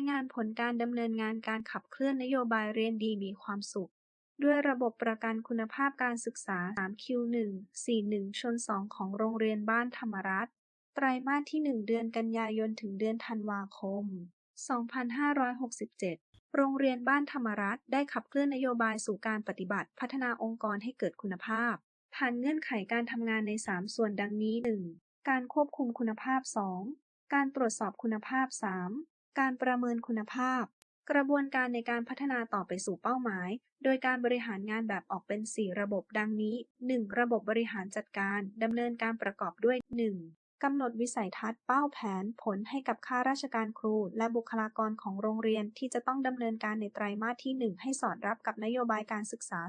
ายงานผลการดำเนินงานการขับเคลื่อนนโยบายเรียนดีมีความสุข ด้วยระบบประกันคุณภาพการศึกษา 3Q1 41ชน2ของโรงเรียนบ้านธรรมรัตน์ไตรมาสที่ 1 เดือนกันยายนถึงเดือนธันวาคม 2567โรงเรียนบ้านธรรมรัตน์ได้ขับเคลื่อนนโยบายสู่การปฏิบัติพัฒนาองค์กรให้เกิดคุณภาพ ผ่านเงื่อนไขการทำงานใน 3 ส่วนดังนี้ 1. การควบคุมคุณภาพ 2. การตรวจสอบคุณภาพ 3. การประเมินคุณภาพ กระบวนการในการพัฒนาต่อไปสู่เป้าหมาย โดยการบริหารงานแบบออกเป็น 4 ระบบดังนี้ 1. ระบบบริหารจัดการ ดำเนินการประกอบด้วย 1. กำหนดวิสัยทัศน์เป้าแผนผลให้กับข้าราชการครู และบุคลากรของโรงเรียนที่จะต้องดำเนินการในไตรมาสที่ 1 ให้สอดรับกับนโยบายการศึกษา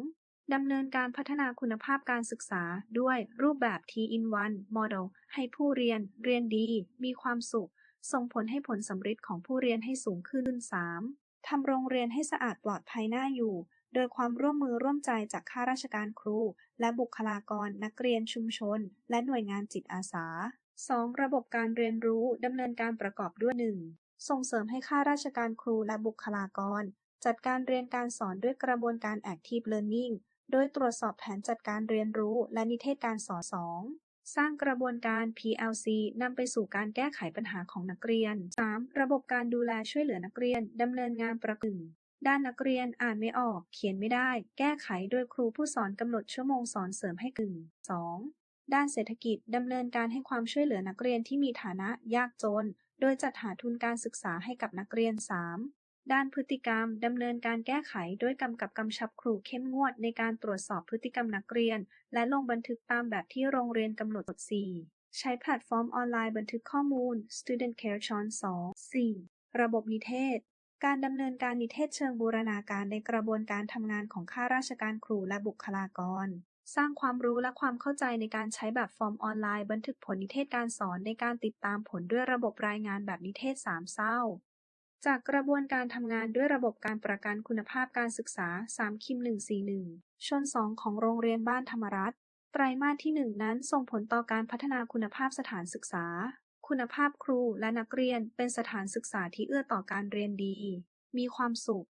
2. ดำเนินการพัฒนาคุณภาพการศึกษาด้วยรูปแบบ T-in-1 Model ให้ผู้เรียนเรียนดี มีความสุข ส่งผลให้ผลสำฤทธิ์ของผู้เรียนให้สูงขึ้น 3. ทำโรงเรียนให้สะอาดปลอดภัยน่าอยู่ โดยความร่วมมือร่วมใจจากข้าราชการครู และบุคลากร นักเรียนชุมชน และหน่วยงานจิตอาสา 2. ระบบการเรียนรู้ดำเนินการประกอบด้วย 1. ส่งเสริมให้ข้าราชการครูและบุคลากร จัดการเรียนการสอนด้วยกระบวนการ Active Learning โดยตรวจสอบแผนจัดการเรียนรู้และนิเทศการสอน 2. สร้างกระบวนการ PLC นำไปสู่การแก้ไขปัญหาของนักเรียน 3. ระบบการดูแลช่วยเหลือนักเรียน ดำเนินงานประกึ่งด้านนักเรียนอ่านไม่ออก เขียนไม่ได้ แก้ไขโดยครูผู้สอนกำหนดชั่วโมงสอนเสริมให้กึ่ง 2. ด้านเศรษฐกิจดำเนินการให้ความช่วยเหลือนักเรียนที่มีฐานะยากจน โดยจัดหาทุนการศึกษาให้กับนักเรียน 3. ด้านพฤติกรรม ดำเนินการแก้ไขด้วยกำกับกำชับครูเข้มงวดในการตรวจสอบพฤติกรรมนักเรียน และลงบันทึกตามแบบที่โรงเรียนกำหนด 4. ใช้แพลตฟอร์มออนไลน์บันทึกข้อมูล Student Care ช้อน2 4. ระบบนิเทศ การดำเนินการนิเทศเชิงบูรณาการในกระบวนการทำงานของข้าราชการครูและบุคลากร สร้างความรู้และความเข้าใจในการใช้แบบฟอร์มออนไลน์ บันทึกผลนิเทศการสอนในการติดตามผลด้วยระบบรายงานแบบนิเทศสามเศร้า จากกระบวนการทำงานด้วยระบบการประกันคุณภาพการศึกษา 3คิม141ชน2ของโรงเรียนบ้านธรรมรัตน์ไตรมาสที่ 1 นั้นส่งผลต่อการพัฒนาคุณภาพสถานศึกษา คุณภาพครูและนักเรียนเป็นสถานศึกษาที่เอื้อต่อการเรียนดี มีความสุข